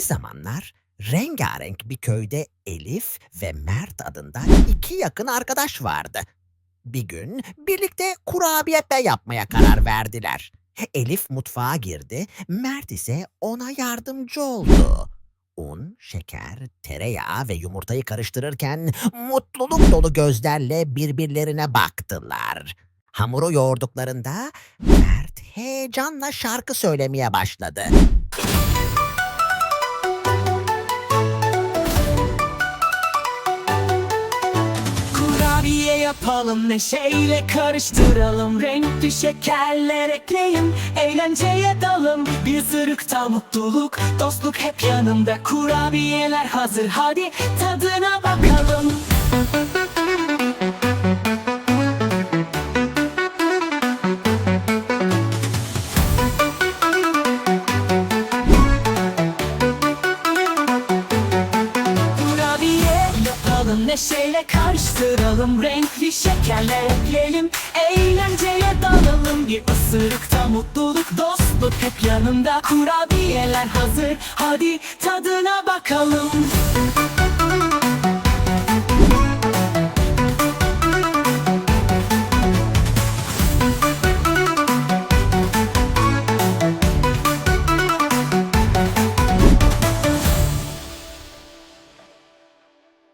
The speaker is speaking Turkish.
Bir zamanlar rengarenk bir köyde Elif ve Mert adında iki yakın arkadaş vardı. Bir gün birlikte kurabiye yapmaya karar verdiler. Elif mutfağa girdi, Mert ise ona yardımcı oldu. Un, şeker, tereyağı ve yumurtayı karıştırırken mutluluk dolu gözlerle birbirlerine baktılar. Hamuru yoğurduklarında Mert heyecanla şarkı söylemeye başladı. Yapalım neşeyle karıştıralım. Renkli şekerler ekleyin eğlenceye dalım. Bir zırıkta mutluluk dostluk hep yanımda. Kurabiyeler hazır hadi tadına bakalım. Kurabiye neşeyle karıştıralım Renkli şekerler ekleyelim. Eğlenceye dalalım Bir ısırıkta mutluluk dostluk hep yanında. Kurabiyeler hazır hadi tadına bakalım